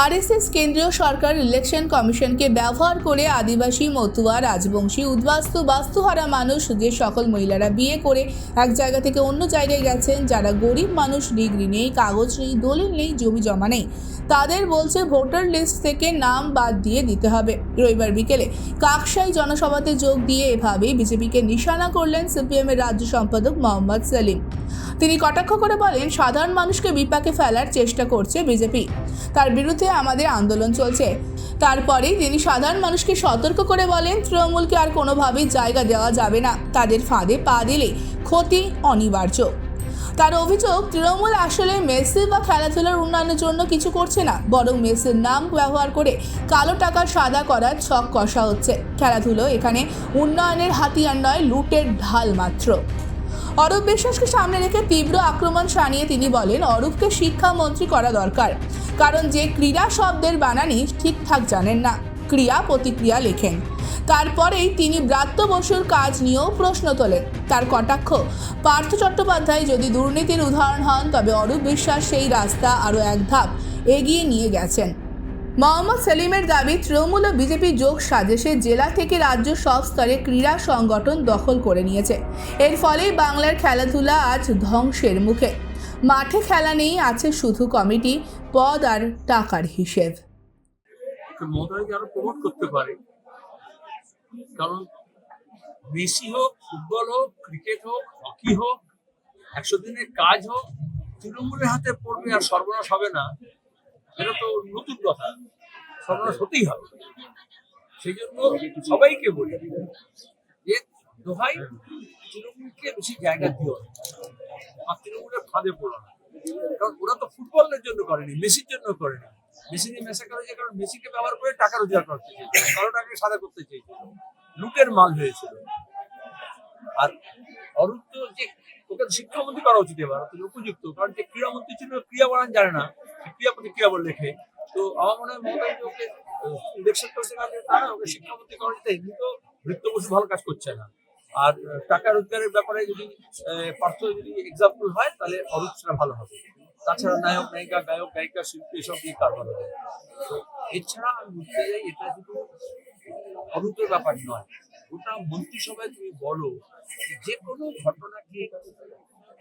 RSS কেন্দ্রীয় সরকার election কমিশনকে ব্যবহার করে আদিবাসী, মতুয়া, রাজবংশী, উদ্বাস্তু, বাস্তুহারা মানুষ যে সকল মহিলারা বিয়ে করে এক জায়গা থেকে অন্য জায়গায় গেছেন, যারা গরিব মানুষ, ডিগ্রি নেই, কাগজ নেই, দলিল নেই, জমি জমা নেই, তাদের বলছে ভোটার লিস্ট থেকে নাম বাদ দিয়ে দিতে হবে। রবিবার বিকেলে কাকসাই জনসভাতে যোগ দিয়ে এভাবেই বিজেপিকে নিশানা করলেন সিপিএমের রাজ্য সম্পাদক মোহাম্মদ সেলিম। তিনি কটাক্ষ করে বলেন, সাধারণ মানুষকে বিপাকে ফেলার চেষ্টা করছে বিজেপি। তার বিরুদ্ধে আমাদের আন্দোলন চলছে। তারপরেই তিনি সাধারণ মানুষকে সতর্ক করে বলেন, তৃণমূলকে আর কোনোভাবেই জায়গা দেওয়া যাবে না। তাদের ফাঁদে পা দিলে ক্ষতি অনিবার্য। তার অভিযোগ, তৃণমূল আসলে মেসি বা খেলাধুলার উন্নয়নের জন্য কিছু করছে না, বরং মেসির নাম ব্যবহার করে কালো টাকা সাদা করার ছক কষা হচ্ছে। খেলাধুলো এখানে উন্নয়নের হাতিয়ার নয়, লুটের ঢাল মাত্র। অরূপ বিশ্বাসকে সামনে রেখে তীব্র আক্রমণ শানিয়ে তিনি বলেন, অরূপকে শিক্ষামন্ত্রী করা দরকার। কারণ যে ক্রীড়া শব্দের বানানি ঠিকঠাক জানেন না। ক্রিয়া প্রতিক্রিয়া লেখেন। তারপরেই তিনি ব্রাত্য বসুর কাজ নিয়েও প্রশ্ন তোলেন। তার কটাক্ষ, পার্থ চট্টোপাধ্যায় যদি দুর্নীতির উদাহরণ হন, তবে অরূপ বিশ্বাস সেই রাস্তা আরও এক ধাপ এগিয়ে নিয়ে গেছেন। মোহাম্মদ সেলিমের দাবি, তৃণমূল ও বিজেপি যোগ সাজেশে জেলা থেকে রাজ্য সব স্তরে ক্রীড়া সংগঠন দখল করে নিয়েছে। এর ফলেই বাংলার খেলাধুলা আজ ধ্বংসের মুখে। মাঠে খেলা নেই, আছে শুধু কমিটি, পদ আর টাকার হিসেব। মমতাকে আরও প্রমোট করতে পারে। কারণ মেসি হোক, ফুটবল হোক, ক্রিকেট হোক, হকি হোক, একশো দিনের কাজ হোক, তৃণমূলের হাতে পড়বে আর সর্বনাশ হবে না। এটা তো নতুন কথা। সর্বনাশ হতেই হবে। সেই জন্য সবাইকে বলি যে, দোহাই, তৃণমূলকে বেশি জায়গা দিও তৃণমূলের ফাঁদে পড়ো না। কারণ ওরা তো ফুটবলের জন্য করেনি, মেসির জন্য করেনি। মেসি নিয়ে মেসা করেছে কারণ মেসিকে ব্যবহার করে টাকা রোজগার করতে চেয়েছিল কারও টাকাকে সাদা করতে চেয়েছিল। লুটের মাল হয়েছিল। আর অরূপ তো যে ওকে শিক্ষামন্ত্রী করা উচিত এবার উপযুক্ত, কারণ যে ক্রীড়ামন্ত্রী ছিল ক্রিয়া বানান জানে না ক্রিয়া প্রতিক্রিয়া বলে লেখে। তো আমার মনে হয় মমতা ওকে ইলেকশন করছে কারণে ওকে শিক্ষামন্ত্রী করা যেতে এমনি তো বৃত্ত ভালো কাজ করছে না। আর টাকা রোজগারের ব্যাপারে যদি পার্থ যদি এক্সাম্পল হয়, তাহলে অরূপ সেটা ভালো হবে। তাছাড়া নায়ক, নায়িকা, গায়ক, গায়িকা, শিল্পী, এসব দিয়ে কারবার হবে। এছাড়া আমি বুঝতে চাই, এটা শুধু অরূপের ব্যাপার নয় ওটা মন্ত্রিসভায় তুমি বলো, যে কোনো ঘটনাকে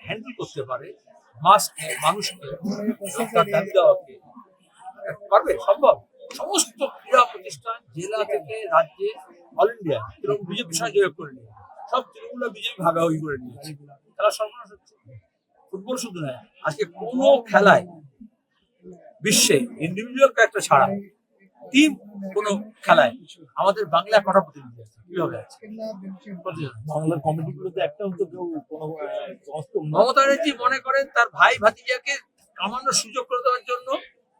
হ্যান্ডেল করতে পারে মাসকে মানুষকে দাবি দেওয়াকে। পারবে? সম্ভব। সমস্ত ক্রীড়া প্রতিষ্ঠান, জেলা থেকে রাজ্যে অল ইন্ডিয়া তৃণমূল বিজেপি সঙ্গে যোগ করে নিয়ে। সব তৃণমূল বিজেপি ভাগাভাগি করে নিয়েছে। খেলা সর্বনাশ হচ্ছে। ফুটবল শুধু নয় আজকে কোনো খেলায় বিশ্বে ইন্ডিভিজুয়াল ছাড়া টিম কোন খেলায় আমাদের বাংলা কটা প্রতিনিধি আছে? কীভাবে আছে? বাংলার কমিটিগুলোতে একটাও তো কেউ কোনো মমতা ব্যানার্জি মনে করেন তার ভাই ভাতিজাকে কামানোর সুযোগ করে দেওয়ার জন্য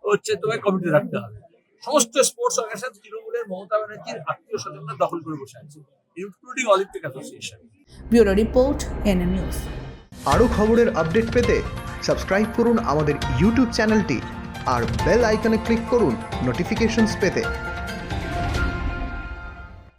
হচ্ছে তোমায় কমিটি রাখতে হবে। সমস্ত স্পোর্টস অর্গানাইজেশন তৃণমূলের মমতা ব্যানার্জির আত্মীয় স্বজনরা দখল করে বসে আছে। Including olympic association bureau report NM news আরও খবরের আপডেট পেতে সাবস্ক্রাইব করুন আমাদের ইউটিউব চ্যানেলটি আর বেল আইকনে ক্লিক করুন নোটিফিকেশনস পেতে।